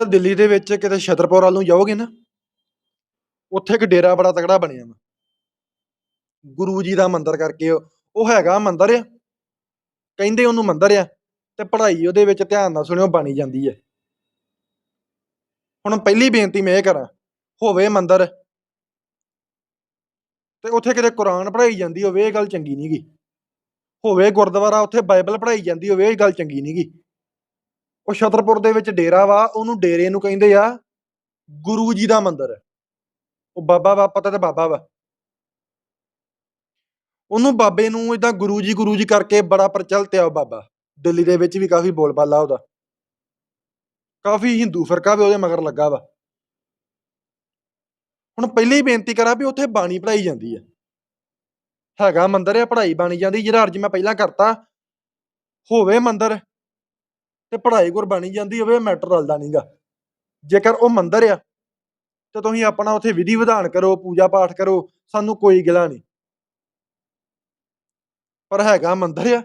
ਦਿੱਲੀ ਦੇ ਵਿੱਚ ਕਿਤੇ ਛਤਰਪੁਰ ਵੱਲ ਨੂੰ ਜਾਓਗੇ ਨਾ, ਉੱਥੇ ਇੱਕ ਡੇਰਾ ਬੜਾ ਤਕੜਾ ਬਣਿਆ ਵਾ। ਗੁਰੂ ਜੀ ਦਾ ਮੰਦਿਰ ਕਰਕੇ ਉਹ ਉਹ ਹੈਗਾ ਮੰਦਿਰ ਆ। ਕਹਿੰਦੇ ਉਹਨੂੰ ਮੰਦਿਰ ਆ ਤੇ ਪੜ੍ਹਾਈ ਉਹਦੇ ਵਿੱਚ ਧਿਆਨ ਨਾਲ ਸੁਣਿਓ ਬਣੀ ਜਾਂਦੀ ਹੈ ਹੁਣ ਪਹਿਲੀ ਬੇਨਤੀ ਮੈਂ ਇਹ ਕਰਾਂ, ਹੋਵੇ ਮੰਦਿਰ, ਤੇ ਉੱਥੇ ਕਿਤੇ ਕੁਰਾਨ ਪੜ੍ਹਾਈ ਜਾਂਦੀ ਹੋਵੇ, ਇਹ ਗੱਲ ਚੰਗੀ ਨਹੀਂਗੀ ਹੋਵੇ ਗੁਰਦੁਆਰਾ ਉੱਥੇ ਬਾਈਬਲ ਪੜ੍ਹਾਈ ਜਾਂਦੀ ਹੋਵੇ, ਇਹ ਗੱਲ ਚੰਗੀ ਨਹੀਂਗੀ ਉਹ ਛਤਰਪੁਰ ਦੇ ਵਿੱਚ ਡੇਰਾ ਵਾ, ਉਹਨੂੰ ਡੇਰੇ ਨੂੰ ਕਹਿੰਦੇ ਆ ਗੁਰੂ ਜੀ ਦਾ ਮੰਦਿਰ। ਉਹ ਬਾਬਾ ਵਾ, ਪਤਾ ਤੇ ਬਾਬਾ ਵਾ। ਉਹਨੂੰ ਬਾਬੇ ਨੂੰ ਇਦਾਂ ਗੁਰੂ ਜੀ ਗੁਰੂ ਜੀ ਕਰਕੇ ਬੜਾ ਪ੍ਰਚਲਿਤ ਆ ਉਹ ਬਾਬਾ। ਦਿੱਲੀ ਦੇ ਵਿੱਚ ਵੀ ਕਾਫੀ ਬੋਲਬਾਲਾ ਉਹਦਾ। ਕਾਫੀ ਹਿੰਦੂ ਫਿਰਕਾ ਵੀ ਉਹਦੇ ਮਗਰ ਲੱਗਾ ਵਾ। ਹੁਣ ਪਹਿਲੀ ਬੇਨਤੀ ਕਰਾਂ ਵੀ ਉੱਥੇ ਬਾਣੀ ਪੜਾਈ ਜਾਂਦੀ ਹੈ ਹੈਗਾ ਮੰਦਿਰ ਆ, ਪੜ੍ਹਾਈ ਬਾਣੀ ਜਾਂਦੀ, ਜਿਹੜਾ ਅਰਜ ਮੈਂ ਪਹਿਲਾਂ ਕਰਤਾ, ਹੋਵੇ ਮੰਦਰ। ਤੇ ਪੜ੍ਹਾਈ ਗੁਰਬਾਣੀ ਜਾਂਦੀ ਹੋਵੇ ਮੈਟਰ ਰਲਦਾ ਨਹੀਂਗਾ ਜੇਕਰ ਉਹ ਮੰਦਿਰ ਆ, ਤੇ ਤੁਸੀਂ ਆਪਣਾ ਉੱਥੇ ਵਿਧੀ ਵਿਧਾਨ ਕਰੋ, ਪੂਜਾ ਪਾਠ ਕਰੋ, ਸਾਨੂੰ ਕੋਈ ਗਿਲਾ ਨਹੀਂ ਪਰ ਹੈਗਾ ਮੰਦਿਰ ਆ,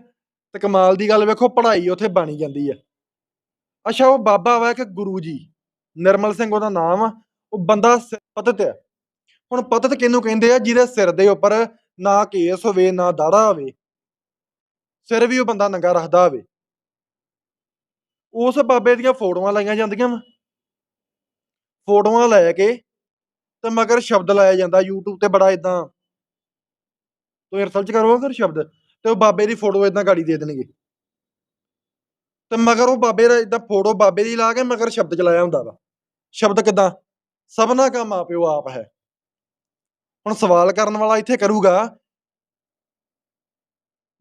ਤੇ ਕਮਾਲ ਦੀ ਗੱਲ ਵੇਖੋ, ਪੜ੍ਹਾਈ ਉੱਥੇ ਬਾਣੀ ਜਾਂਦੀ ਆ। ਅੱਛਾ, ਉਹ ਬਾਬਾ ਵਾ ਇੱਕ ਗੁਰੂ ਜੀ, ਨਿਰਮਲ ਸਿੰਘ ਉਹਦਾ ਨਾਮ ਆ, ਉਹ ਬੰਦਾ ਪਤਤ ਆ। ਹੁਣ ਪਤਤ ਕਿਹਨੂੰ ਕਹਿੰਦੇ ਆ? ਜਿਹਦੇ ਸਿਰ ਦੇ ਉੱਪਰ ਨਾ ਕੇਸ ਹੋਵੇ, ਨਾ ਦਾੜਾ ਹੋਵੇ, ਸਿਰ ਵੀ ਉਹ ਬੰਦਾ ਨੰਗਾ ਰੱਖਦਾ ਹੋਵੇ। ਉਸ ਬਾਬੇ ਦੀਆਂ ਫੋਟੋਆਂ ਲਾਈਆਂ ਜਾਂਦੀਆਂ ਵਾ। ਫੋਟੋਆਂ ਲੈ ਕੇ ਤੇ ਮਗਰ ਸ਼ਬਦ ਲਾਇਆ ਜਾਂਦਾ YouTube ਤੇ ਬੜਾ ਇਦਾਂ ਤੁਸੀਂ ਰਿਸਰਚ ਕਰੋ ਫਿਰ ਸ਼ਬਦ ਤੇ ਉਹ ਬਾਬੇ ਦੀ ਫੋਟੋ ਇਦਾਂ ਗਾੜੀ ਦੇ ਦੇਣਗੇ। ਤੇ ਮਗਰ ਉਹ ਬਾਬੇ ਦਾ ਇਦਾਂ ਫੋਟੋ ਬਾਬੇ ਦੀ ਲਾ ਕੇ ਮਗਰ ਸ਼ਬਦ ਚਲਾਇਆ ਹੁੰਦਾ ਵਾ। ਸ਼ਬਦ ਕਿਦਾਂ? ਸਭਨਾ ਕਾ ਮਾਪਿਓ ਆਪ ਹੈ। ਹੁਣ ਸਵਾਲ ਕਰਨ ਵਾਲਾ ਇੱਥੇ ਕਰੂਗਾ।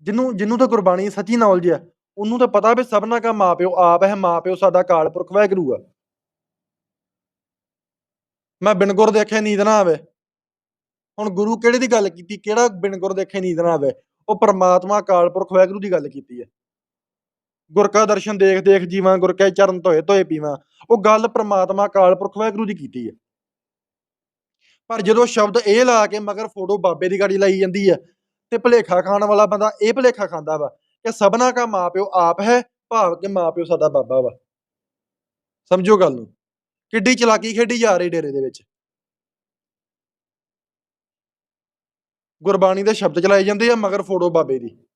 ਜਿਹਨੂੰ ਜਿਹਨੂੰ ਤਾਂ ਗੁਰਬਾਣੀ ਸੱਚੀ ਨੌਲੇਜ ਹੈ ਉਹਨੂੰ ਤਾਂ ਪਤਾ ਵੀ ਸਭਨਾ ਕਾ ਮਾਪਿਓ ਆਪ ਹੈ ਮਾਪਿਓ ਸਾਡਾ ਕਾਲ ਪੁਰਖ ਵਾਹਿਗੁਰੂ ਆ। ਮੈਂ ਬਿਨ ਗੁਰ ਦੇਖੇ ਨੀਂਦ ਨਾ ਆਵੇ। ਹੁਣ ਗੁਰੂ ਕਿਹੜੇ ਦੀ ਗੱਲ ਕੀਤੀ, ਕਿਹੜਾ ਬਿਨ ਗੁਰ ਦੇਖੇ ਨੀਂਦ ਨਾ ਆਵੇ? ਉਹ ਪ੍ਰਮਾਤਮਾ ਕਾਲ ਪੁਰਖ ਵਾਹਿਗੁਰੂ ਦੀ ਗੱਲ ਕੀਤੀ ਹੈ ਗੁਰ ਕਾ ਦਰਸ਼ਨ ਦੇਖ ਦੇਖ ਜੀਵਾਂ, ਗੁਰ ਕੈ ਚਰਨ ਧੋਏ ਧੋਏ ਪੀਵਾਂ। ਉਹ ਗੱਲ ਪ੍ਰਮਾਤਮਾ ਕਾਲ ਪੁਰਖ ਵਾਹਿਗੁਰੂ ਦੀ ਕੀਤੀ ਹੈ ਪਰ ਜਦੋਂ ਸ਼ਬਦ ਇਹ ਲਾ ਕੇ ਮਗਰ ਫੋਟੋ ਬਾਬੇ ਦੀ ਗਾੜੀ ਲਾਈ ਜਾਂਦੀ ਹੈ ਤੇ ਭਲੇਖਾ ਖਾਣ ਵਾਲਾ ਬੰਦਾ ਇਹ ਭਲੇਖਾ ਖਾਂਦਾ ਵਾ। ਕਿ ਸਭਨਾ ਕਾ ਮਾਪਿਓ ਆਪ ਹੈ, ਭਾਵ ਕਿ ਮਾਪਿਓ ਸਾਡਾ ਬਾਬਾ ਵਾ। ਸਮਝੋ ਗੱਲ ਨੂੰ। ਕਿੱਡੀ ਚਲਾਕੀ ਖੇਡੀ ਜਾ ਰਹੀ ਡੇਰੇ ਦੇ ਵਿੱਚ। ਗੁਰਬਾਣੀ ਦੇ ਸ਼ਬਦ ਚਲਾਏ ਜਾਂਦੇ ਆ, ਮਗਰ ਫੋੜੋ ਬਾਬੇ ਦੀ।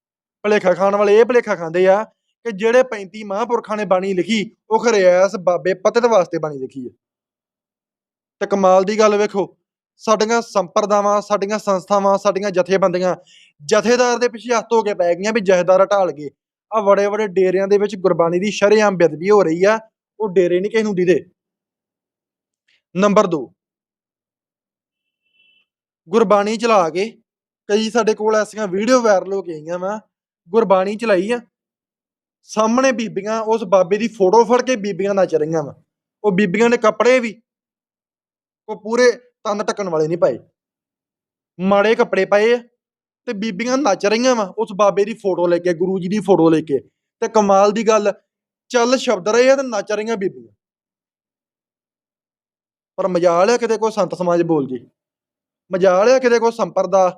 ਭਲੇਖਾ ਖਾਣ ਵਾਲੇ ਇਹ ਭਲੇਖਾ ਖਾਂਦੇ ਆ ਕਿ ਜਿਹੜੇ 35 ਮਹਾਂਪੁਰਖਾਂ ਨੇ ਬਾਣੀ ਲਿਖੀ, ਉਹ ਖਰਿਆਸ ਬਾਬੇ ਪਤਿਤ ਵਾਸਤੇ ਬਾਣੀ ਲਿਖੀ ਹੈ ਤੇ ਕਮਾਲ ਦੀ ਗੱਲ ਵੇਖੋ ਸਾਡੀਆਂ ਸੰਪਰਦਾਵਾਂ, ਸਾਡੀਆਂ ਸੰਸਥਾਵਾਂ, ਸਾਡੀਆਂ ਜਥੇਬੰਦੀਆਂ ਜਥੇਦਾਰ ਦੇ ਪਿੱਛੇ ਹੱਥ ਹੋ ਕੇ ਪੈ ਗਈਆਂ ਵੀ ਜਥੇਦਾਰ ਢਾਲ ਗਏ। ਆ ਬੜੇ ਬੜੇ ਡੇਰਿਆਂ ਦੇ ਵਿੱਚ ਗੁਰਬਾਣੀ ਦੀ ਸ਼ਰੇਆਮ ਬੇਅਦਬੀ ਹੋ ਰਹੀ ਆ, ਉਹ ਡੇਰੇ ਨਹੀਂ ਕਿਸੇ ਨੂੰ ਦਿਦੇ। ਨੰਬਰ 2 ਗੁਰਬਾਣੀ ਚਲਾ ਕੇ ਕਈ ਸਾਡੇ ਕੋਲ ਐਸੀਆਂ ਵੀਡੀਓ ਵਾਇਰਲ ਹੋ ਗਈਆਂ ਵਾ, ਗੁਰਬਾਣੀ ਚਲਾਈ ਆ। ਸਾਹਮਣੇ ਬੀਬੀਆਂ, ਉਸ ਬਾਬੇ ਦੀ ਫੋਟੋ ਫੜ ਕੇ ਬੀਬੀਆਂ ਨੱਚ ਰਹੀਆਂ ਵਾ। ਉਹ ਬੀਬੀਆਂ ਨੇ ਕੱਪੜੇ ਵੀ, ਉਹ ਪੂਰੇ ਤਨ ਢੱਕਣ ਵਾਲੇ ਨਹੀਂ ਪਾਏ। ਮਾੜੇ ਕੱਪੜੇ ਪਾਏ ਤੇ ਬੀਬੀਆਂ ਨੱਚ ਰਹੀਆਂ ਵਾ ਉਸ ਬਾਬੇ ਦੀ ਫੋਟੋ ਲੈ ਕੇ, ਗੁਰੂ ਜੀ ਦੀ ਫੋਟੋ ਲੈ ਕੇ। ਤੇ ਕਮਾਲ ਦੀ ਗੱਲ, ਚੱਲ ਸ਼ਬਦ ਰਹੇ ਆ ਤੇ ਨੱਚ ਰਹੀਆਂ ਬੀਬੀਆਂ। ਪਰ ਮਜਾਲ ਆ ਕਿਤੇ ਕੋਈ ਸੰਤ ਸਮਾਜ ਬੋਲ ਜੇ। ਮਜਾਲ ਆ ਕਿਤੇ ਕੋਈ ਸੰਪਰਦਾ,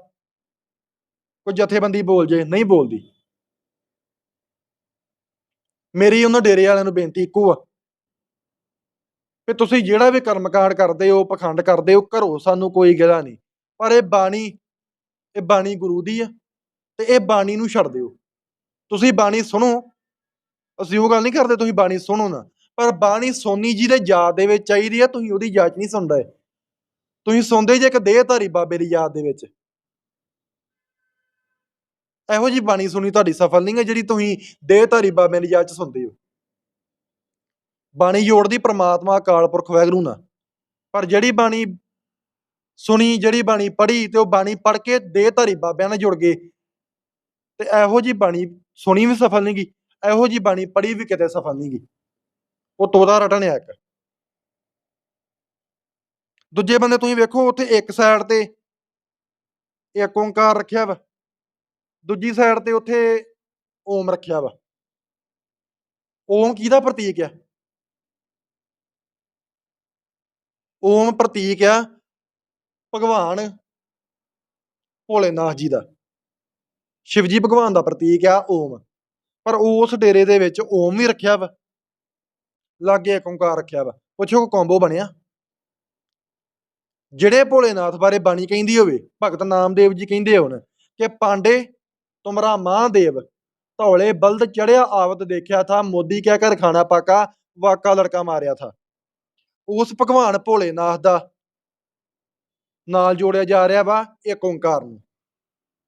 ਕੋਈ ਜਥੇਬੰਦੀ ਬੋਲ ਜੇ, ਨਹੀਂ ਬੋਲਦੀ। ਮੇਰੀ ਉਹਨਾਂ ਡੇਰੇ ਵਾਲਿਆਂ ਨੂੰ ਬੇਨਤੀ ਇੱਕੋ ਆ ਕਿ ਤੁਸੀਂ ਜਿਹੜਾ ਵੀ ਕਰਮਕਾਂਡ ਕਰਦੇ ਹੋ, ਪਖੰਡ ਕਰਦੇ ਹੋ, ਘਰੋਂ ਸਾਨੂੰ ਕੋਈ ਗਿਲਾ ਨਹੀਂ। ਪਰ ਇਹ ਬਾਣੀ ਇਹ ਬਾਣੀ ਗੁਰੂ ਦੀ ਆ ਤੇ ਇਹ ਬਾਣੀ ਨੂੰ ਛੱਡ ਦਿਓ। ਤੁਸੀਂ ਬਾਣੀ ਸੁਣੋ। ਅਸੀਂ ਉਹ ਗੱਲ ਨਹੀਂ ਕਰਦੇ, ਤੁਸੀਂ ਬਾਣੀ ਸੁਣੋ ਨਾ। ਪਰ ਬਾਣੀ ਸੋਨੀ ਜੀ ਦੇ ਯਾਦ ਦੇ ਵਿੱਚ ਚਾਹੀਦੀ ਆ, ਤੁਸੀਂ ਉਹਦੀ ਯਾਦ 'ਚ ਨਹੀਂ ਸੁਣਦਾ ਤੁਸੀਂ ਸੁਣਦੇ ਜੇ ਇੱਕ ਦੇਹਧਾਰੀ ਬਾਬੇ ਦੀ ਯਾਦ ਦੇ ਵਿੱਚ। ਇਹੋ ਜੀ ਬਾਣੀ ਸੁਣੀ ਤੁਹਾਡੀ ਸਫਲ ਨਹੀਂ ਹੈ, ਜਿਹੜੀ ਤੁਸੀਂ ਦੇਹਧਾਰੀ ਬਾਬੇ ਦੀ ਯਾਦ 'ਚ ਸੁਣਦੇ ਹੋ। ਬਾਣੀ ਜੋੜਦੀ ਪ੍ਰਮਾਤਮਾ ਅਕਾਲ ਪੁਰਖ ਵਾਹਿਗੁਰੂ ਨਾਲ ਪਰ ਜਿਹੜੀ ਬਾਣੀ ਸੁਣੀ, ਜਿਹੜੀ ਬਾਣੀ ਪੜ੍ਹੀ ਤੇ ਉਹ ਬਾਣੀ ਪੜ੍ਹ ਕੇ ਦੇ ਧਾਰੀ ਬਾਬਿਆਂ ਨਾਲ ਜੁੜ ਗਏ। ਤੇ ਇਹੋ ਜੀ ਬਾਣੀ ਸੁਣੀ ਵੀ ਸਫਲ ਨਹੀਂ ਗਈ, ਇਹੋ ਜੀ ਬਾਣੀ ਪੜ੍ਹੀ ਵੀ ਕਿਤੇ ਸਫਲ ਨਹੀਂ ਗਈ। ਉਹ ਤੋਦਾ ਰਟਣ ਆ ਇੱਕ। ਦੂਜੇ ਬੰਦੇ ਤੁਸੀਂ ਵੇਖੋ ਉੱਥੇ ਇੱਕ ਸਾਈਡ ਤੇ ਇੱਕ ਓੰਕਾਰ ਰੱਖਿਆ ਵਾ, ਦੂਜੀ ਸਾਈਡ ਤੇ ਉੱਥੇ ਓਮ ਰੱਖਿਆ ਵਾ। ਓਮ ਕਿਹਦਾ ਪ੍ਰਤੀਕ ਆ? ਓਮ ਪ੍ਰਤੀਕ ਆ, ਭਗਵਾਨ ਭੋਲੇਨਾਥ ਜੀ ਦਾ। ਸ਼ਿਵਜੀ ਭਗਵਾਨ ਦਾ ਪ੍ਰਤੀਕ ਆ, ਓਮ। ਪਰ ਉਸ ਡੇਰੇ ਦੇ ਵਿੱਚ ਓਮ ਵੀ ਰੱਖਿਆ ਵਾ, ਲਾਗੇ ਓੰਕਾਰ ਰੱਖਿਆ ਵਾ। ਪੁੱਛੋ ਕੋ ਕੰਬੋ ਬਣਿਆ? ਜਿਹੜੇ ਭੋਲੇਨਾਥ ਬਾਰੇ ਬਾਣੀ ਕਹਿੰਦੀ ਹੋਵੇ, ਭਗਤ ਨਾਮਦੇਵ ਜੀ ਕਹਿੰਦੇ ਹੋਣ ਕਿ ਪਾਂਡੇ ਤੁਮਰਾ ਮਹਾਦੇਵ, ਧੌਲੇ ਬਲਦ ਚੜਿਆ ਆਵਤ ਦੇਖਿਆ ਥਾ, ਮੋਦੀ ਕਹਿ ਕਰ ਖਾਣਾ ਪਾਕਾ, ਵਾਕਾ ਲੜਕਾ ਮਾਰਿਆ ਥਾ। ਉਸ ਭਗਵਾਨ ਭੋਲੇਨਾਥ ਦਾ ਨਾਲ ਜੋੜਿਆ ਜਾ ਰਿਹਾ ਵਾ ਇੱਕ ਓੰਕਾਰ ਨੂੰ।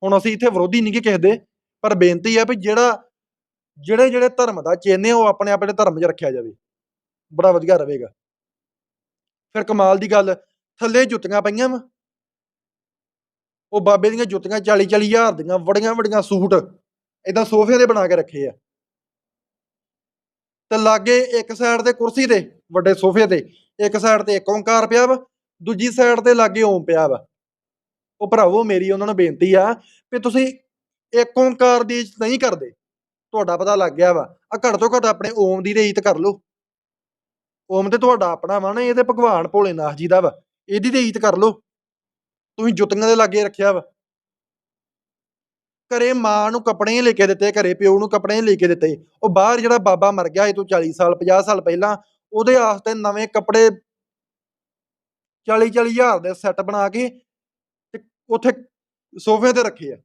ਹੁਣ ਅਸੀਂ ਇੱਥੇ ਵਿਰੋਧੀ ਨਹੀਂ ਕਿ ਕਿਸੇ ਦੇ, ਪਰ ਬੇਨਤੀ ਹੈ ਵੀ ਜਿਹੜਾ, ਜਿਹੜੇ ਜਿਹੜੇ ਧਰਮ ਦਾ ਚੇਨੇ ਉਹ ਆਪਣੇ ਆਪਣੇ ਧਰਮ 'ਚ ਰੱਖਿਆ ਜਾਵੇ, ਬੜਾ ਵਧੀਆ ਰਹੇਗਾ। ਫਿਰ ਕਮਾਲ ਦੀ ਗੱਲ, ਥੱਲੇ ਜੁੱਤੀਆਂ ਪਈਆਂ ਵਾ। ਉਹ ਬਾਬੇ ਦੀਆਂ ਜੁੱਤੀਆਂ 40 40 ਹਜ਼ਾਰ ਦੀਆਂ, ਵੜੀਆਂ ਵੜੀਆਂ ਸੂਟ ਇਦਾਂ ਸੋਫਿਆਂ ਦੇ ਬਣਾ ਕੇ ਰੱਖੇ ਆ। ਤੇ ਲਾਗੇ ਇੱਕ ਸਾਈਡ ਤੇ ਕੁਰਸੀ ਤੇ, ਵੱਡੇ ਸੋਫੇ ਤੇ ਇੱਕ ਸਾਈਡ ਤੇ ਇੱਕ ਓੰਕਾਰ ਪਿਆ ਵਾ, ਦੂਜੀ ਸਾਈਡ ਤੇ ਲਾਗੇ ਓਮ ਪਿਆ ਵਾ। ਉਹ ਭਰਾਵੋ, ਮੇਰੀ ਉਹਨਾਂ ਨੂੰ ਬੇਨਤੀ ਆ ਵੀ ਤੁਸੀਂ ਇੱਕ ਓੰਕਾਰ ਦੀ ਇੱਜ਼ਤ ਨਹੀਂ ਕਰਦੇ। ਤੁਹਾਡਾ ਪਤਾ ਲੱਗ ਗਿਆ ਵਾ। ਆ ਘੱਟ ਤੋਂ ਘੱਟ ਆਪਣੇ ਓਮ ਦੀ ਤੇ ਕਰ ਲਓ। ਓਮ ਤੇ ਤੁਹਾਡਾ ਆਪਣਾ ਵਾ ਨਾ, ਇਹ ਤੇ ਭਗਵਾਨ ਭੋਲੇਨਾਥ ਜੀ ਦਾ ਵਾ। ਇਹਦੀ ਤੇ ਕਰ ਲਓ। ਤੁਸੀਂ ਜੁੱਤੀਆਂ ਦੇ ਲਾਗੇ ਰੱਖਿਆ ਵਾ। ਘਰੇ ਮਾਂ ਨੂੰ ਕੱਪੜੇ ਲੈ ਕੇ ਦਿੱਤੇ, ਘਰੇ ਪਿਓ ਨੂੰ ਕੱਪੜੇ ਲੈ ਕੇ ਦਿੱਤੇ। ਉਹ ਬਾਹਰ ਜਿਹੜਾ ਬਾਬਾ ਮਰ ਗਿਆ ਇਹ ਤੋਂ 40 ਸਾਲ 50 ਸਾਲ ਪਹਿਲਾਂ ਉਹਦੇ ਵਾਸਤੇ ਨਵੇਂ ਕੱਪੜੇ 40 40 ਹਜ਼ਾਰ ਦੇ ਸੈੱਟ ਬਣਾ ਕੇ ਤੇ ਉੱਥੇ ਸੋਫੇ ਤੇ ਰੱਖੇ ਆ।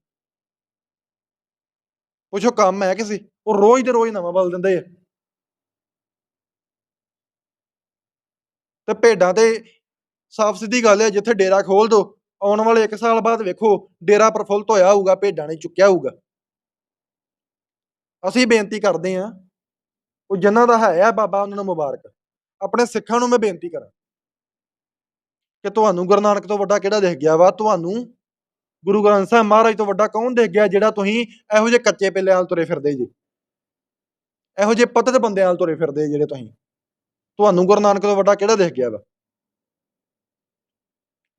ਪੁੱਛੋ ਕੰਮ ਹੈ ਕਿਸੇ? ਉਹ ਰੋਜ਼ ਦੇ ਰੋਜ਼ ਨਵਾਂ ਬਦਲ ਦਿੰਦੇ ਆ। ਤੇ ਭੇਡਾਂ ਤੇ ਸਾਫ਼ ਸਿੱਧੀ ਗੱਲ ਹੈ, ਜਿੱਥੇ ਡੇਰਾ ਖੋਲ ਦੋ, ਆਉਣ ਵਾਲੇ 1 ਸਾਲ ਬਾਅਦ ਵੇਖੋ, ਡੇਰਾ ਪ੍ਰਫੁੱਲਤ ਹੋਇਆ ਹੋਊਗਾ, ਭੇਡਾਂ ਨੇ ਚੁੱਕਿਆ ਹੋਊਗਾ। ਅਸੀਂ ਬੇਨਤੀ ਕਰਦੇ ਆਂ ਉਹ ਜਿਨ੍ਹਾਂ ਦਾ ਹੈ ਆ ਬਾਬਾ, ਉਹਨਾਂ ਨੂੰ ਮੁਬਾਰਕ। ਆਪਣੇ ਸਿੱਖਾਂ ਨੂੰ ਮੈਂ ਬੇਨਤੀ ਕਰਾਂ ਕਿ ਤੁਹਾਨੂੰ ਗੁਰੂ ਨਾਨਕ ਤੋਂ ਵੱਡਾ ਕਿਹੜਾ ਦਿਖ ਗਿਆ ਵਾ? ਤੁਹਾਨੂੰ ਗੁਰੂ ਗ੍ਰੰਥ ਸਾਹਿਬ ਮਹਾਰਾਜ ਤੋਂ ਵੱਡਾ ਕੌਣ ਦਿਖ ਗਿਆ ਜਿਹੜਾ ਤੁਸੀਂ ਇਹੋ ਜਿਹੇ ਕੱਚੇ ਪਿੱਲਿਆਂ ਨਾਲ ਤੁਰੇ ਫਿਰਦੇ ਜੀ? ਇਹੋ ਜਿਹੇ ਪਤਤ ਬੰਦਿਆਂ ਨਾਲ ਤੁਰੇ ਫਿਰਦੇ ਜਿਹੜੇ ਤੁਸੀਂ। ਤੁਹਾਨੂੰ ਗੁਰੂ ਨਾਨਕ ਤੋਂ ਵੱਡਾ ਕਿਹੜਾ ਦਿਖ ਗਿਆ ਵਾ?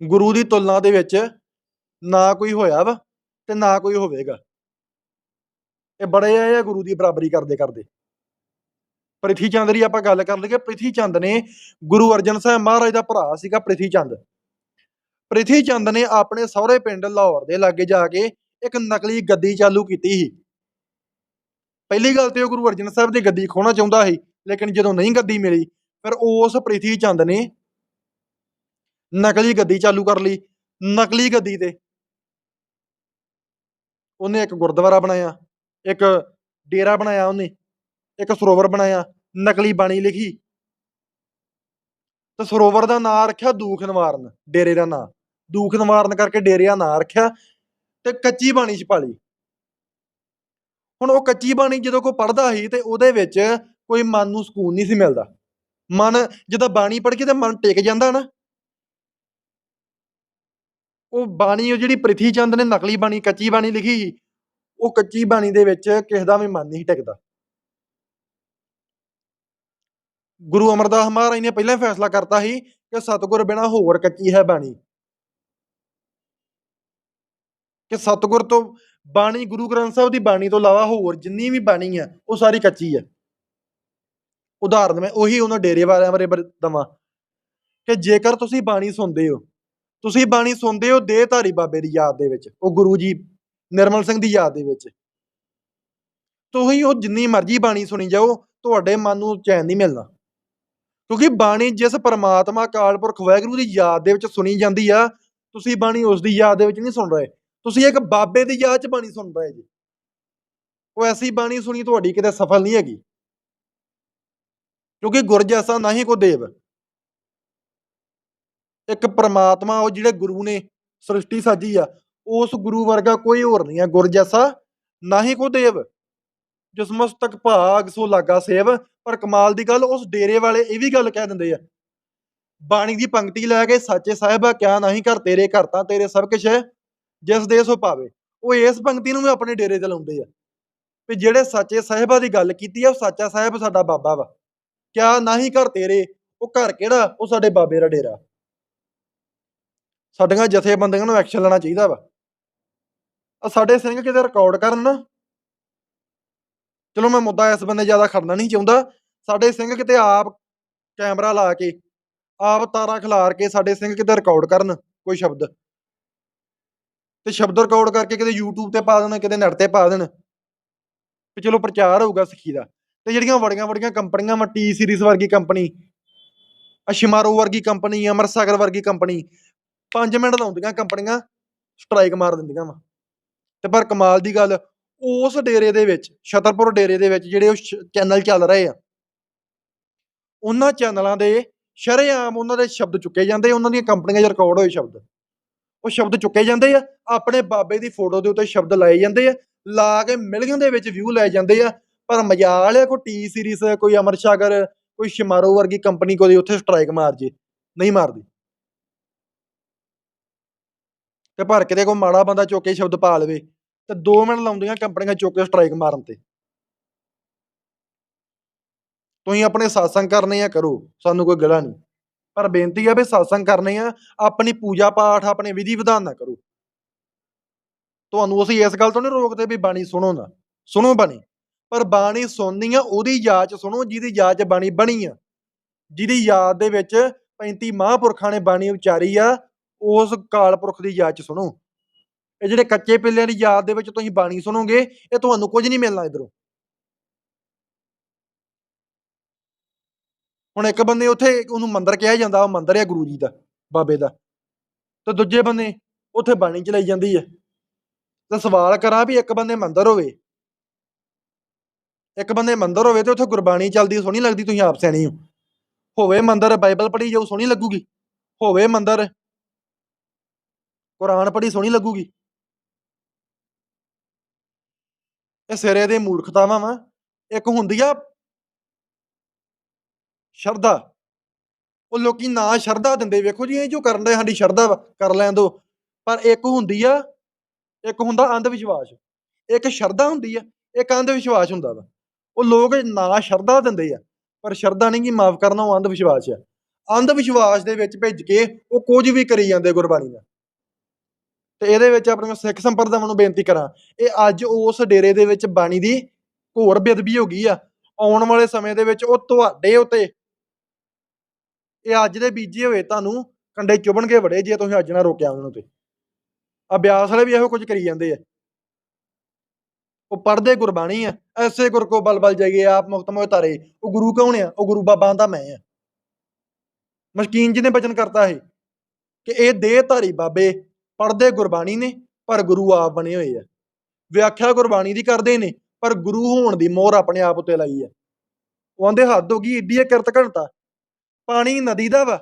ਗੁਰੂ ਦੀ ਤੁਲਨਾ ਦੇ ਵਿੱਚ ਨਾ ਕੋਈ ਹੋਇਆ ਵਾ ਤੇ ਨਾ ਕੋਈ ਹੋਵੇਗਾ। ਇਹ ਬੜੇ ਆਏ ਆ ਗੁਰੂ ਦੀ ਬਰਾਬਰੀ ਕਰਦੇ ਕਰਦੇ ਪ੍ਰਿਥੀ ਚੰਦ ਦੀ ਆਪਾਂ ਗੱਲ ਕਰ ਲਈਏ ਪ੍ਰਿਥੀ ਚੰਦ ਨੇ ਗੁਰੂ ਅਰਜਨ ਸਾਹਿਬ ਮਹਾਰਾਜ ਦਾ ਭਰਾ ਸੀਗਾ ਪ੍ਰਿਥੀ ਚੰਦ। ਪ੍ਰਿਥੀ ਚੰਦ ਨੇ ਆਪਣੇ ਸਹੁਰੇ ਪਿੰਡ ਲਾਹੌਰ ਦੇ ਲਾਗੇ ਜਾ ਕੇ ਇੱਕ ਨਕਲੀ ਗੱਦੀ ਚਾਲੂ ਕੀਤੀ ਸੀ। ਪਹਿਲੀ ਗੱਲ ਤੇ ਉਹ ਗੁਰੂ ਅਰਜਨ ਸਾਹਿਬ ਦੀ ਗੱਦੀ ਖੋਣਾ ਚਾਹੁੰਦਾ ਸੀ, ਲੇਕਿਨ ਜਦੋਂ ਨਹੀਂ ਗੱਦੀ ਮਿਲੀ, ਫਿਰ ਉਸ ਪ੍ਰਿਥੀ ਚੰਦ ਨੇ ਨਕਲੀ ਗੱਦੀ ਚਾਲੂ ਕਰ ਲਈ। ਨਕਲੀ ਗੱਦੀ ਤੇ ਉਹਨੇ ਇੱਕ ਗੁਰਦੁਆਰਾ ਬਣਾਇਆ, ਇੱਕ ਡੇਰਾ ਬਣਾਇਆ ਉਹਨੇ। ਇੱਕ ਸਰੋਵਰ ਬਣਾਇਆ, ਨਕਲੀ ਬਾਣੀ ਲਿਖੀ। ਤੇ ਸਰੋਵਰ ਦਾ ਨਾਂ ਰੱਖਿਆ ਦੂਖ ਨਿਵਾਰਨ, ਡੇਰੇ ਦਾ ਨਾਂ। ਦੂਖ ਨਿਵਾਰਨ ਕਰਕੇ ਡੇਰੇ ਦਾ ਨਾਂ ਰੱਖਿਆ ਤੇ ਕੱਚੀ ਬਾਣੀ ਚ ਪਾਲੀ। ਹੁਣ ਉਹ ਕੱਚੀ ਬਾਣੀ ਜਦੋਂ ਕੋਈ ਪੜਦਾ ਸੀ ਤੇ ਉਹਦੇ ਵਿੱਚ ਕੋਈ ਮਨ ਨੂੰ ਸਕੂਨ ਨਹੀਂ ਸੀ ਮਿਲਦਾ। ਮਨ ਜਦੋਂ ਬਾਣੀ ਪੜ੍ਹ ਕੇ ਤੇ ਮਨ ਟਿਕ ਜਾਂਦਾ ਨਾ। ਉਹ ਬਾਣੀ, ਉਹ ਜਿਹੜੀ ਪ੍ਰਿਥੀ ਚੰਦ ਨੇ ਨਕਲੀ ਬਾਣੀ, ਕੱਚੀ ਬਾਣੀ ਲਿਖੀ, ਉਹ ਕੱਚੀ ਬਾਣੀ ਦੇ ਵਿੱਚ ਕਿਸੇ ਦਾ ਵੀ ਮਨ ਨਹੀਂ ਟਿਕਦਾ। ਗੁਰੂ ਅਮਰਦਾਸ ਮਹਾਰਾਜ ਨੇ ਪਹਿਲਾਂ ਫੈਸਲਾ ਕਰਤਾ ਸੀ ਕਿ ਸਤਿਗੁਰ ਬਿਨਾ ਹੋਰ ਕੱਚੀ ਹੈ ਬਾਣੀ। ਕਿ ਸਤਿਗੁਰ ਤੋਂ ਬਾਣੀ ਗੁਰੂ ਗ੍ਰੰਥ ਸਾਹਿਬ ਦੀ ਬਾਣੀ ਤੋਂ ਇਲਾਵਾ ਹੋਰ ਜਿੰਨੀ ਵੀ ਬਾਣੀ ਹੈ, ਉਹ ਸਾਰੀ ਕੱਚੀ ਹੈ। ਉਦਾਹਰਨ ਮੈਂ ਉਹੀ ਉਹਨਾਂ ਡੇਰੇ ਵਾਲਿਆਂ ਬਾਰੇ ਬ- ਦਵਾਂ ਕਿ ਜੇਕਰ ਤੁਸੀਂ ਬਾਣੀ ਸੁਣਦੇ ਹੋ, ਤੁਸੀਂ ਬਾਣੀ ਸੁਣਦੇ ਹੋ ਦੇਹਧਾਰੀ ਬਾਬੇ ਦੀ ਯਾਦ ਦੇ ਵਿੱਚ, ਉਹ ਗੁਰੂ ਜੀ ਨਿਰਮਲ ਸਿੰਘ ਦੀ ਯਾਦ ਦੇ ਵਿੱਚ। ਤੁਸੀਂ ਉਹ ਜਿੰਨੀ ਮਰਜ਼ੀ ਬਾਣੀ ਸੁਣੀ ਜਾਓ, ਤੁਹਾਡੇ ਮਨ ਨੂੰ ਚੈਨ ਨਹੀਂ ਮਿਲਣਾ। ਕਿਉਂਕਿ ਬਾਣੀ ਜਿਸ ਪਰਮਾਤਮਾ ਅਕਾਲ ਪੁਰਖ ਵਾਹਿਗੁਰੂ ਦੀ ਯਾਦ ਦੇ ਵਿੱਚ ਸੁਣੀ ਜਾਂਦੀ ਆ, ਤੁਸੀਂ ਬਾਣੀ ਉਸ ਦੀ ਯਾਦ ਦੇ ਵਿੱਚ ਨਹੀਂ ਸੁਣ ਰਹੇ। ਤੁਸੀਂ ਇੱਕ ਬਾਬੇ ਦੀ ਯਾਦ 'ਚ ਬਾਣੀ ਸੁਣ ਰਹੇ ਜੀ। ਉਹ ਐਸੀ ਬਾਣੀ ਸੁਣੀ ਤੁਹਾਡੀ ਕਿਤੇ ਸਫਲ ਨਹੀਂ ਹੈਗੀ। ਕਿਉਂਕਿ ਗੁਰ ਜੈਸਾ ਨਹੀਂ ਕੋ ਦੇਵ। ਇੱਕ ਪ੍ਰਮਾਤਮਾ ਉਹ ਜਿਹੜੇ ਗੁਰੂ ਨੇ ਸ੍ਰਿਸ਼ਟੀ ਸਾਜੀ ਆ, ਉਸ ਗੁਰੂ ਵਰਗਾ ਕੋਈ ਹੋਰ ਨਹੀਂ ਆ ਗੁਰ ਜੈਸਾ ਨਾਹੀ ਕੋ ਦੇਵ। ਜਿਸਮਸ ਮਸਤਕ ਭਾਗ ਸੋ ਲਾਗਾ ਸੇਵ, ਪਰ ਕਮਾਲ ਦੀ ਗੱਲ ਉਸ ਡੇਰੇ ਵਾਲੇ ਇਹ ਵੀ ਗੱਲ ਕਹਿ ਦਿੰਦੇ ਆ, ਬਾਣੀ ਦੀ ਪੰਕਤੀ ਲੈ ਕੇ ਸੱਚੇ ਸਾਹਿਬਾ ਕਿਆ ਨਹੀਂ ਘਰ ਤੇਰੇ ਘਰ ਤਾਂ ਤੇਰੇ ਸਭ ਕੁਛ ਹੈ, ਜਿਸ ਦੇ ਸੋ ਪਾਵੇ ਉਹ ਇਸ ਪੰਕਤੀ ਨੂੰ ਵੀ ਆਪਣੇ ਡੇਰੇ ਤੇ ਲਾਉਂਦੇ ਆ। ਵੀ ਜਿਹੜੇ ਸੱਚੇ ਸਾਹਿਬਾ ਦੀ ਗੱਲ ਕੀਤੀ ਆ, ਉਹ ਸੱਚਾ ਸਾਹਿਬ ਸਾਡਾ ਬਾਬਾ ਵਾ। ਕਿਆ ਨਹੀਂ ਘਰ ਤੇਰੇ, ਉਹ ਘਰ ਕਿਹੜਾ? ਉਹ ਸਾਡੇ ਬਾਬੇ ਦਾ ਡੇਰਾ। ਸਾਡੀਆਂ ਜਥੇਬੰਦੀਆਂ ਨੂੰ ਐਕਸ਼ਨ ਲੈਣਾ ਚਾਹੀਦਾ ਵਾ। ਆ ਸਾਡੇ ਸਿੰਘ ਕਿਤੇ ਰਿਕਾਰਡ ਕਰਨ ਨਾ ਚਲੋ ਮੈਂ ਮੁੱਦਾ ਇਸ ਬੰਦੇ ਜ਼ਿਆਦਾ ਖੜਨਾ ਨਹੀਂ ਚਾਹੁੰਦਾ। ਸਾਡੇ ਸਿੰਘ ਕਿਤੇ ਆਪ ਕੈਮਰਾ ਲਾ ਕੇ, ਆਪ ਤਾਰਾਂ ਖਿਲਾਰ ਕੇ ਸਾਡੇ ਸਿੰਘ ਕਿਤੇ ਰਿਕਾਰਡ ਕਰਨ, ਕੋਈ ਸ਼ਬਦ। ਤੇ ਸ਼ਬਦ ਰਿਕਾਰਡ ਕਰਕੇ ਕਿਤੇ YouTube ਤੇ ਪਾ ਦੇਣ, ਕਿਤੇ ਨੈਟ ਤੇ ਪਾ ਦੇਣ। ਤੇ ਚਲੋ ਪ੍ਰਚਾਰ ਹੋਊਗਾ ਸਿੱਖੀ ਦਾ। ਤੇ ਜਿਹੜੀਆਂ ਵੱਡੀਆਂ ਵੱਡੀਆਂ ਕੰਪਨੀਆਂ ਵਾ ਟੀ ਸੀਰੀਜ਼ ਵਰਗੀ ਕੰਪਨੀ ਅਸ਼ਿਮਾਰੋ ਵਰਗੀ ਕੰਪਨੀ ਅਮਰਸਾਗਰ ਵਰਗੀ ਕੰਪਨੀ 5 ਮਿੰਟ ਲਾਉਂਦੀਆਂ ਕੰਪਨੀਆਂ ਸਟ੍ਰਾਈਕ ਮਾਰ ਦਿੰਦੀਆਂ ਵਾ। ਤੇ ਪਰ ਕਮਾਲ ਦੀ ਗੱਲ ਉਸ ਡੇਰੇ ਦੇ ਵਿੱਚ, ਛਤਰਪੁਰ ਡੇਰੇ ਦੇ ਵਿੱਚ ਜਿਹੜੇ ਉਹ ਚੈਨਲ ਚੱਲ ਰਹੇ ਆ, ਉਹਨਾਂ ਚੈਨਲਾਂ ਦੇ ਸ਼ਰੇਆਮ ਉਹਨਾਂ ਦੇ ਸ਼ਬਦ ਚੁੱਕੇ ਜਾਂਦੇ, ਉਹਨਾਂ ਦੀਆਂ ਕੰਪਨੀਆਂ 'ਚ ਰਿਕਾਰਡ ਹੋਏ ਸ਼ਬਦ। ਉਹ ਸ਼ਬਦ ਚੁੱਕੇ ਜਾਂਦੇ ਆ, ਆਪਣੇ ਬਾਬੇ ਦੀ ਫੋਟੋ ਦੇ ਉੱਤੇ ਸ਼ਬਦ ਲਾਏ ਜਾਂਦੇ ਆ, ਲਾ ਕੇ ਮਿਲੀਅਨ ਦੇ ਵਿੱਚ ਵਿਊ ਲਏ ਜਾਂਦੇ ਆ, ਪਰ ਮਜਾਲ ਆ, ਕੋਈ ਟੀ ਸੀਰੀਜ਼ ਕੋਈ ਅਮਰਸ਼ਾਗਰ ਕੋਈ ਸ਼ਿਮਾਰੋ ਵਰਗੀ ਕੰਪਨੀ ਕੋਈ ਉੱਥੇ ਸਟ੍ਰਾਈਕ ਮਾਰ ਜੇ, ਨਹੀਂ ਮਾਰਦੀ। ਤੇ ਪਰ ਕਿਤੇ ਕੋਈ ਮਾੜਾ ਬੰਦਾ ਚੁੱਕ ਕੇ ਸ਼ਬਦ ਪਾ ਲਵੇ। ਤੇ 2 ਮਿੰਟ ਲਾਉਂਦੀਆਂ ਕੰਪਨੀਆਂ ਚੁੱਕ ਕੇ ਸਟ੍ਰਾਈਕ ਮਾਰਨ ਤੇ। ਤੁਸੀਂ ਆਪਣੇ satsang ਕਰਨੇ ਆ, ਕਰੋ, ਸਾਨੂੰ ਕੋਈ ਗਲਾ ਨਹੀਂ। ਪਰ ਬੇਨਤੀ ਆ ਵੀ satsang ਕਰਨੇ ਆ, ਆਪਣੀ ਪੂਜਾ ਪਾਠ, ਆਪਣੇ ਵਿਧੀ ਵਿਧਾਨ ਨਾ ਕਰੋ। ਤੁਹਾਨੂੰ ਅਸੀਂ ਇਸ ਗੱਲ ਤੋਂ ਨਹੀਂ ਰੋਕਦੇ ਵੀ ਬਾਣੀ ਸੁਣੋ ਨਾ। ਸੁਣੋ ਬਾਣੀ। ਪਰ ਬਾਣੀ ਸੁਣਨੀ ਆ, ਉਹਦੀ ਯਾਦ ਚ ਸੁਣੋ, ਜਿਹਦੀ ਯਾਦ ਚ ਬਾਣੀ ਬਣੀ ਆ। ਜਿਹਦੀ ਯਾਦ ਦੇ ਵਿੱਚ 35 ਮਹਾਂਪੁਰਖਾਂ ਨੇ ਬਾਣੀ ਉਚਾਰੀ ਆ, ਉਸ ਕਾਲ ਪੁਰਖ ਦੀ ਯਾਦ ਚ ਸੁਣੋ। ਇਹ ਜਿਹੜੇ ਕੱਚੇ ਪਿੱਲਿਆਂ ਦੀ ਯਾਦ ਦੇ ਵਿੱਚ ਤੁਸੀਂ ਬਾਣੀ ਸੁਣੋਗੇ, ਇਹ ਤੁਹਾਨੂੰ ਕੁਝ ਨਹੀਂ ਮਿਲਣਾ ਇਧਰੋਂ। ਹੁਣ ਇੱਕ ਬੰਦੇ ਉੱਥੇ ਉਹਨੂੰ ਮੰਦਿਰ ਕਿਹਾ ਜਾਂਦਾ, ਉਹ ਮੰਦਿਰ ਹੈ ਗੁਰੂ ਜੀ ਦਾ, ਬਾਬੇ ਦਾ। ਤੇ ਦੂਜੇ ਬੰਦੇ ਉੱਥੇ ਬਾਣੀ ਚਲਾਈ ਜਾਂਦੀ ਹੈ ਤੇ ਸਵਾਲ ਕਰਾਂ ਵੀ ਇੱਕ ਬੰਦੇ ਮੰਦਿਰ ਹੋਵੇ, ਇੱਕ ਬੰਦੇ ਮੰਦਿਰ ਹੋਵੇ ਤੇ ਉੱਥੇ ਗੁਰਬਾਣੀ ਚੱਲਦੀ, ਸੋਹਣੀ ਲੱਗਦੀ, ਤੁਸੀਂ ਆਪ ਸਿਆਣੇ ਹੋ। ਹੋਵੇ ਮੰਦਿਰ ਬਾਈਬਲ ਪੜ੍ਹੀ ਜਾਊ, ਸੋਹਣੀ ਲੱਗੂਗੀ। ਹੋਵੇ ਮੰਦਿਰ, ਕੁਰਾਨ ਪੜ੍ਹੀ ਸੋਹਣੀ ਲੱਗੂਗੀ। ਇਹ ਸਿਰੇ ਦੇ ਮੂਰਖਤਾਵਾਂ ਵਾ ਇੱਕ ਹੁੰਦੀ ਆ ਸ਼ਰਧਾ। ਉਹ ਲੋਕੀ ਨਾ ਸ਼ਰਧਾ ਦਿੰਦੇ। ਵੇਖੋ ਜੀ, ਇਹ ਜੋ ਕਰਨ ਦੇ ਸਾਡੀ ਸ਼ਰਧਾ ਵਾ, ਕਰ ਲੈਣ ਦੋ। ਪਰ ਇੱਕ ਹੁੰਦੀ ਆ, ਇੱਕ ਹੁੰਦਾ ਅੰਧ ਵਿਸ਼ਵਾਸ ਇੱਕ ਸ਼ਰਧਾ ਹੁੰਦੀ ਆ, ਇੱਕ ਅੰਧ ਵਿਸ਼ਵਾਸ ਹੁੰਦਾ ਵਾ। ਉਹ ਲੋਕ ਨਾ ਸ਼ਰਧਾ ਦਿੰਦੇ ਆ, ਪਰ ਸ਼ਰਧਾ ਨਹੀਂ ਕਿ ਮਾਫ ਕਰਨਾ, ਉਹ ਅੰਧ ਵਿਸ਼ਵਾਸ ਆ। ਅੰਧ ਵਿਸ਼ਵਾਸ ਦੇ ਵਿੱਚ ਭਿੱਜ ਕੇ ਉਹ ਕੁਝ ਵੀ ਕਰੀ ਜਾਂਦੇ ਗੁਰਬਾਣੀ ਦਾ ਤੇ ਇਹਦੇ ਵਿੱਚ ਆਪਣੀਆਂ ਸਿੱਖ ਸੰਪਰਦਾਵਾਂ ਨੂੰ ਬੇਨਤੀ ਕਰਾਂ। ਇਹ ਅੱਜ ਉਸ ਡੇਰੇ ਦੇ ਵਿੱਚ ਬਾਣੀ ਦੀ ਘੋਰ ਬੇਦਬੀ ਹੋ ਗਈ ਆ। ਆਉਣ ਵਾਲੇ ਸਮੇਂ ਦੇ ਵਿੱਚ ਉਹ ਤੁਹਾਡੇ ਉੱਤੇ ਇਹ ਅੱਜ ਦੇ ਬੀਜੇ ਹੋਏ ਤੁਹਾਨੂੰ ਕੰਡੇ ਚੁਬਣਗੇ ਬੜੇ ਜੇ ਤੁਸੀਂ ਅੱਜ ਨਾ ਰੋਕਿਆ ਉਹਨਾਂ ਤੇ। ਅਭਿਆਸ ਵਾਲੇ ਵੀ ਇਹੋ ਕੁਝ ਕਰੀ ਜਾਂਦੇ ਆ। ਉਹ ਪੜਦੇ ਗੁਰਬਾਣੀ ਆ। ਐਸੇ ਗੁਰ ਕੋ ਬਲ ਬਲ ਜਾਈਏ ਆਪ ਮੁਕਤ ਮੋਇ ਤਾਰੇ ਉਹ ਗੁਰੂ ਕੌਣ ਆ? ਉਹ ਗੁਰੂ ਬਾਬਾ ਦਾ ਮੈਂ ਆ। ਮਸਕੀਨ ਜੀ ਨੇ ਬਚਨ ਕਰਤਾ ਹੈ ਕਿ ਇਹ ਦੇਹ ਧਾਰੀ ਬਾਬੇ ਪੜਦੇ ਗੁਰਬਾਣੀ ਨੇ, ਪਰ ਗੁਰੂ ਆਪ ਬਣੇ ਹੋਏ ਆ। ਵਿਆਖਿਆ ਗੁਰਬਾਣੀ ਦੀ ਕਰਦੇ ਨੇ, ਪਰ ਗੁਰੂ ਹੋਣ ਦੀ ਮੋਹਰ ਆਪਣੇ ਆਪ ਉੱਤੇ ਲਾਈ ਆ। ਉਹ ਆਂਦੇ, ਹੱਦ ਹੋ ਗਈ, ਏਡੀ ਇਹ ਕਿਰਤ ਘਣਤਾ ਪਾਣੀ ਨਦੀ ਦਾ ਵਾ,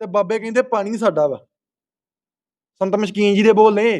ਤੇ ਬਾਬੇ ਕਹਿੰਦੇ ਪਾਣੀ ਸਾਡਾ ਵਾ। ਸੰਤ ਮਸ਼ਕੀਨ ਜੀ ਦੇ ਬੋਲ ਨੇ